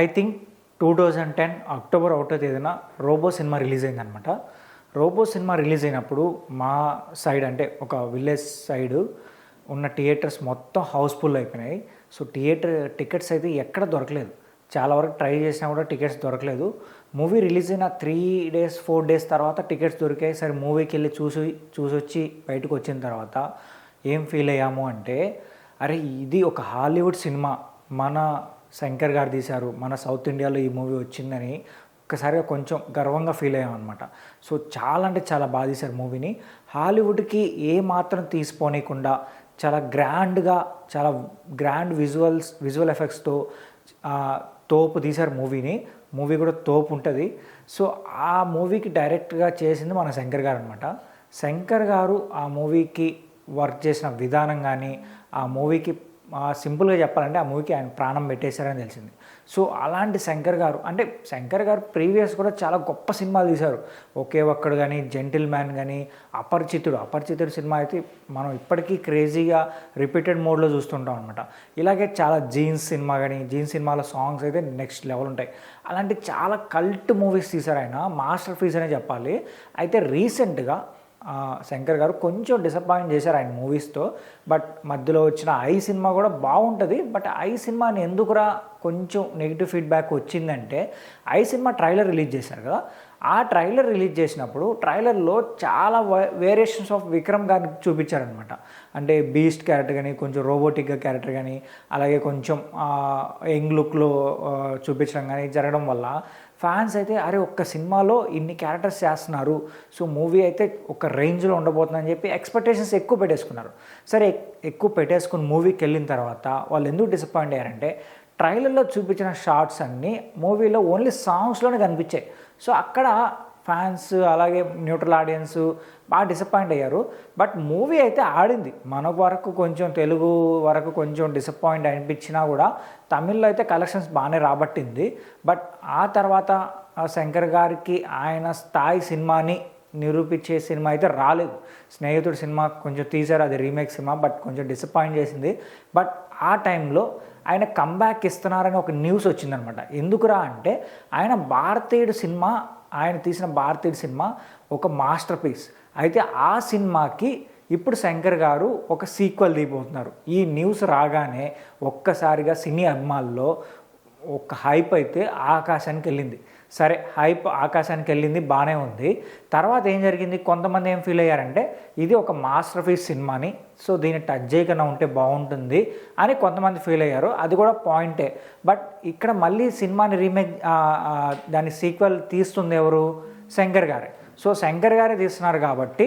I think two thousand ten October ఒకటో తేదీన Robo cinema release అయిందనమాట రోబో సినిమా రిలీజ్ అయినప్పుడు మా సైడ్ అంటే ఒక విలేజ్ సైడ్ ఉన్న థియేటర్స్ మొత్తం హౌస్ఫుల్ అయిపోయినాయి. సో థియేటర్ టికెట్స్ అయితే ఎక్కడ దొరకలేదు. చాలా వరకు ట్రై చేసినా కూడా టికెట్స్ దొరకలేదు. మూవీ రిలీజ్ అయిన త్రీ డేస్ ఫోర్ డేస్ తర్వాత టికెట్స్ దొరికాయి. సరే మూవీకి వెళ్ళి చూసి చూసొచ్చి బయటకు వచ్చిన తర్వాత ఏం ఫీల్ అయ్యాము అంటే అరే ఇది ఒక హాలీవుడ్ సినిమా. మన శంకర్ గారు తీశారు మన సౌత్ ఇండియాలో ఈ మూవీ వచ్చిందని ఒక్కసారిగా కొంచెం గర్వంగా ఫీల్ అయ్యామన్నమాట అనమాట సో చాలా అంటే చాలా బాగా తీశారు మూవీని. హాలీవుడ్కి ఏ మాత్రం తీసిపోనీయకుండా చాలా గ్రాండ్గా చాలా గ్రాండ్ విజువల్స్ విజువల్ ఎఫెక్ట్స్తో తోపు తీశారు మూవీని. మూవీ కూడా తోపు ఉంటుంది. సో ఆ మూవీకి డైరెక్ట్గా చేసింది మన శంకర్ గారు అనమాట శంకర్ గారు ఆ మూవీకి వర్క్ చేసిన విధానం కానీ ఆ మూవీకి సింపుల్గా చెప్పాలంటే ఆ మూవీకి ఆయన ప్రాణం పెట్టేశారని తెలిసింది. సో అలాంటి శంకర్ గారు అంటే శంకర్ గారు ప్రీవియస్ కూడా చాలా గొప్ప సినిమాలు తీశారు. ఒకే ఒక్కడు కానీ జెంటిల్ మ్యాన్ కానీ అపరిచితుడు. అపరిచితుడు సినిమా అయితే మనం ఇప్పటికీ క్రేజీగా రిపీటెడ్ మోడ్లో చూస్తుంటాం అనమాట ఇలాగే చాలా జీన్స్ సినిమా కానీ జీన్స్ సినిమాలో సాంగ్స్ అయితే నెక్స్ట్ లెవెల్ ఉంటాయి. అలాంటి చాలా కల్ట్ మూవీస్ తీశారు ఆయన. మాస్టర్ ఫీస్ అనే చెప్పాలి. అయితే రీసెంట్గా శంకర్ గారు కొంచెం డిసప్పాయింట్ చేశారు ఆయన మూవీస్తో బట్ మధ్యలో వచ్చిన ఐ సినిమా కూడా బాగుంటుంది. బట్ ఐ సినిమాని ఎందుకురా కొంచెం నెగిటివ్ ఫీడ్బ్యాక్ వచ్చిందంటే ఐ సినిమా ట్రైలర్ రిలీజ్ చేశారు కదా. ఆ ట్రైలర్ రిలీజ్ చేసినప్పుడు ట్రైలర్లో చాలా వేరియేషన్స్ ఆఫ్ విక్రమ్ గారిని చూపించారనమాట అంటే బీస్ట్ క్యారెక్టర్ కానీ కొంచెం రోబోటిక్గా క్యారెక్టర్ కానీ అలాగే కొంచెం యంగ్ లుక్లో చూపించడం కానీ జరగడం వల్ల ఫ్యాన్స్ అయితే అరే ఒక్క సినిమాలో ఇన్ని క్యారెక్టర్స్ చేస్తున్నారు. సో మూవీ అయితే ఒక రేంజ్లో ఉండబోతుందని చెప్పి ఎక్స్పెక్టేషన్స్ ఎక్కువ పెట్టేసుకున్నారు. సరే ఎక్కువ పెట్టేసుకుని మూవీకి వెళ్ళిన తర్వాత వాళ్ళు ఎందుకు డిసప్పాయింట్ అయ్యారంటే ట్రైలర్లో చూపించిన షార్ట్స్ అన్నీ మూవీలో ఓన్లీ సాంగ్స్లోనే కనిపించాయి. సో అక్కడ ఫ్యాన్స్ అలాగే న్యూట్రల్ ఆడియన్స్ బాగా డిసప్పాయింట్ అయ్యారు. బట్ మూవీ అయితే ఆడింది. మన వరకు కొంచెం తెలుగు వరకు కొంచెం డిసప్పాయింట్ అనిపించినా కూడా తమిళ్ళో అయితే కలెక్షన్స్ బాగానే రాబట్టింది. బట్ ఆ తర్వాత ఆ శంకర్ గారికి ఆయన స్థాయి సినిమాని నిరూపించే సినిమా అయితే రాలేదు. స్నేహితుడు సినిమా కొంచెం తీశారు అది రీమేక్ సినిమా బట్ కొంచెం డిసప్పాయింట్ చేసింది. బట్ ఆ టైంలో ఆయన కంబ్యాక్ ఇస్తున్నారని ఒక న్యూస్ వచ్చిందనమాట. ఎందుకురా అంటే ఆయన భారతీయుడు సినిమా ఆయన తీసిన భారతీయుడు సినిమా ఒక మాస్టర్ పీస్ అయితే ఆ సినిమాకి ఇప్పుడు శంకర్ గారు ఒక సీక్వెల్ తీయబోతున్నారు. ఈ న్యూస్ రాగానే ఒక్కసారిగా సినీ అభిమానుల్లో ఒక హైప్ అయితే ఆకాశానికి వెళ్ళింది. సరే హైప్ ఆకాశానికి వెళ్ళింది బాగానే ఉంది. తర్వాత ఏం జరిగింది? కొంతమంది ఏం ఫీల్ అయ్యారంటే ఇది ఒక మాస్టర్ పీస్ సినిమాని సో దీన్ని టచ్ చేయకుండా ఉంటే బాగుంటుంది అని కొంతమంది ఫీల్ అయ్యారు. అది కూడా పాయింటే. బట్ ఇక్కడ మళ్ళీ సినిమాని రీమేక్ దాని సీక్వెల్ తీస్తుంది ఎవరు? శంకర్ గారే. సో శంకర్ గారే తీస్తున్నారు కాబట్టి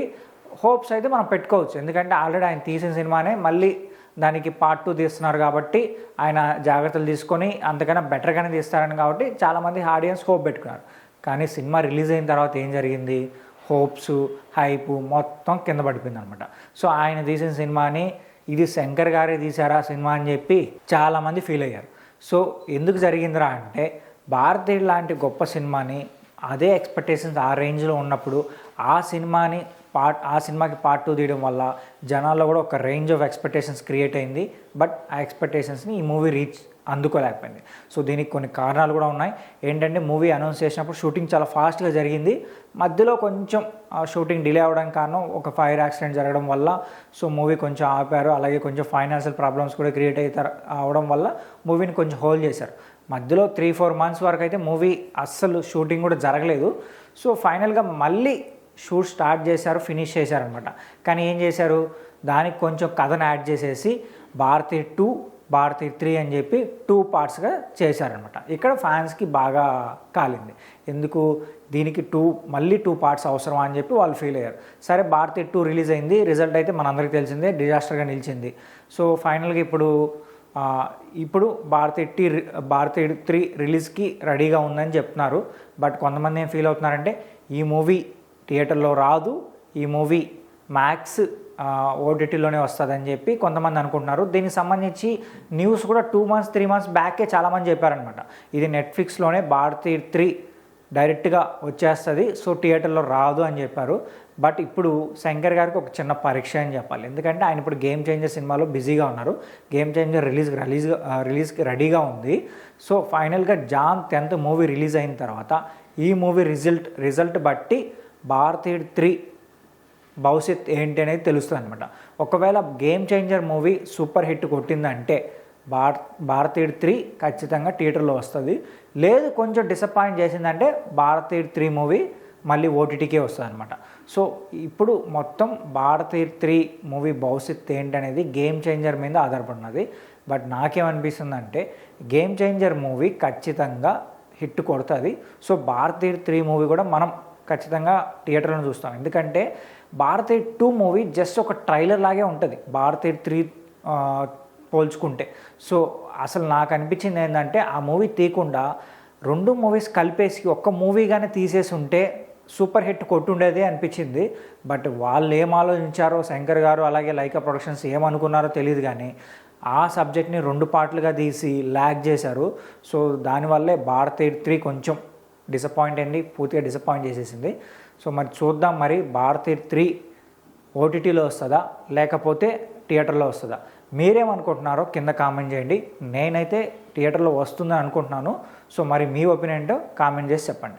హోప్స్ అయితే మనం పెట్టుకోవచ్చు. ఎందుకంటే ఆల్రెడీ ఆయన తీసిన సినిమానే మళ్ళీ దానికి పార్ట్ టూ తీస్తున్నారు కాబట్టి ఆయన జాగ్రత్తలు తీసుకొని అంతకన్నా బెటర్గానే తీస్తారని కాబట్టి చాలామంది ఆడియన్స్ హోప్ పెట్టుకున్నారు. కానీ సినిమా రిలీజ్ అయిన తర్వాత ఏం జరిగింది? హోప్స్ హైప్ మొత్తం కింద పడిపోయింది అనమాట సో ఆయన తీసిన సినిమాని ఇది శంకర్ గారే తీశారా సినిమా అని చెప్పి చాలామంది ఫీల్ అయ్యారు. సో ఎందుకు జరిగిందిరా అంటే భారతీయుడు లాంటి గొప్ప సినిమాని అదే ఎక్స్పెక్టేషన్స్ ఆ రేంజ్లో ఉన్నప్పుడు ఆ సినిమాని పార్ట్ ఆ సినిమాకి పార్ట్ టూ తీయడం వల్ల జనాల్లో కూడా ఒక రేంజ్ ఆఫ్ ఎక్స్పెక్టేషన్స్ క్రియేట్ అయింది. బట్ ఆ ఎక్స్పెక్టేషన్స్ని ఈ మూవీ రీచ్ అందుకోలేకపోయింది. సో దీనికి కొన్ని కారణాలు కూడా ఉన్నాయి. ఏంటంటే మూవీ అనౌన్స్ చేసినప్పుడు షూటింగ్ చాలా ఫాస్ట్గా జరిగింది. మధ్యలో కొంచెం ఆ షూటింగ్ డిలే అవ్వడం కారణం ఒక ఫైర్ యాక్సిడెంట్ జరగడం వల్ల. సో మూవీ కొంచెం ఆపారు. అలాగే కొంచెం ఫైనాన్షియల్ ప్రాబ్లమ్స్ కూడా క్రియేట్ అవుతారు అవడం వల్ల మూవీని కొంచెం హోల్డ్ చేశారు. మధ్యలో త్రీ ఫోర్ మంత్స్ వరకు అయితే మూవీ అస్సలు షూటింగ్ కూడా జరగలేదు. సో ఫైనల్గా మళ్ళీ షూట్ స్టార్ట్ చేశారు ఫినిష్ చేశారనమాట. కానీ ఏం చేశారు? దానికి కొంచెం కథను యాడ్ చేసేసి భారతీ టూ భారతీ త్రీ అని చెప్పి టూ పార్ట్స్గా చేశారనమాట. ఇక్కడ ఫ్యాన్స్కి బాగా కాలింది. ఎందుకు? దీనికి టూ మళ్ళీ టూ పార్ట్స్ అవసరం అని చెప్పి వాళ్ళు ఫీల్ అయ్యారు. సరే భారతీ టూ రిలీజ్ అయింది. రిజల్ట్ అయితే మనందరికీ తెలిసిందే డిజాస్టర్గా నిలిచింది. సో ఫైనల్గా ఇప్పుడు ఇప్పుడు భారతీ టీ భారతీ త్రీ రిలీజ్కి రెడీగా ఉందని చెప్తున్నారు. బట్ కొంతమంది ఏం ఫీల్ అవుతున్నారంటే ఈ మూవీ థియేటర్లో రాదు. ఈ మూవీ మ్యాక్స్ ఓటీటీలోనే వస్తుందని చెప్పి కొంతమంది అనుకుంటున్నారు. దీనికి సంబంధించి న్యూస్ కూడా టూ మంత్స్ త్రీ మంత్స్ బ్యాకే చాలామంది చెప్పారనమాట ఇది నెట్ఫ్లిక్స్లోనే భారతీ త్రీ డైరెక్ట్గా వచ్చేస్తుంది. సో థియేటర్లో రాదు అని చెప్పారు. బట్ ఇప్పుడు శంకర్ గారికి ఒక చిన్న పరీక్ష అని చెప్పాలి. ఎందుకంటే ఆయన ఇప్పుడు గేమ్ చేంజర్ సినిమాలో బిజీగా ఉన్నారు. గేమ్ చేంజర్ రిలీజ్ రిలీజ్ రిలీజ్కి రెడీగా ఉంది. సో ఫైనల్గా జాన్ టెన్త్ మూవీ రిలీజ్ అయిన తర్వాత ఈ మూవీ రిజల్ట్ రిజల్ట్ బట్టి భారతీయుడు త్రీ భవిష్యత్ ఏంటి అనేది తెలుస్తుంది అనమాట ఒకవేళ game changer movie super hit కొట్టిందంటే Bharat భారతీయుడు త్రీ ఖచ్చితంగా థియేటర్లో వస్తుంది. లేదు కొంచెం డిసప్పాయింట్ చేసిందంటే భారతీయుడు త్రీ మూవీ మళ్ళీ ఓటీటీకే వస్తుంది అనమాట సో ఇప్పుడు మొత్తం భారతీయుడు త్రీ మూవీ భవిష్యత్ ఏంటనేది గేమ్ చేంజర్ మీద ఆధారపడినది. బట్ నాకేమనిపిస్తుందంటే గేమ్ చేంజర్ మూవీ ఖచ్చితంగా హిట్ కొడుతుంది. సో భారతీయుడు త్రీ మూవీ కూడా మనం ఖచ్చితంగా థియేటర్లో చూస్తాం. ఎందుకంటే భారతీయ టూ మూవీ జస్ట్ ఒక ట్రైలర్ లాగే ఉంటుంది. భారతీయ త్రీ పోల్చుకుంటే. సో అసలు నాకు అనిపించింది ఏంటంటే ఆ మూవీ తీయకుండా రెండు మూవీస్ కలిపేసి ఒక్క మూవీగానే తీసేసి ఉంటే సూపర్ హిట్ కొట్టుండేది అనిపించింది. బట్ వాళ్ళు ఏం ఆలోచించారో శంకర్ గారు అలాగే లైకా ప్రొడక్షన్స్ ఏమనుకున్నారో తెలియదు కానీ ఆ సబ్జెక్ట్ని రెండు పార్ట్లుగా తీసి ల్యాగ్ చేశారు. సో దానివల్లే భారతీయ త్రీ కొంచెం డిసప్పాయింట్ అయింది పూర్తిగా డిసప్పాయింట్ చేసేసింది. సో మరి చూద్దాం మరి భారతీయ త్రీ ఓటీటీలో వస్తుందా లేకపోతే థియేటర్లో వస్తుందా? మీరేమనుకుంటున్నారో కింద కామెంట్ చేయండి. నేనైతే థియేటర్లో వస్తుందని అనుకుంటున్నాను. సో మరి మీ ఒపీనియన్ కామెంట్ చేసి చెప్పండి.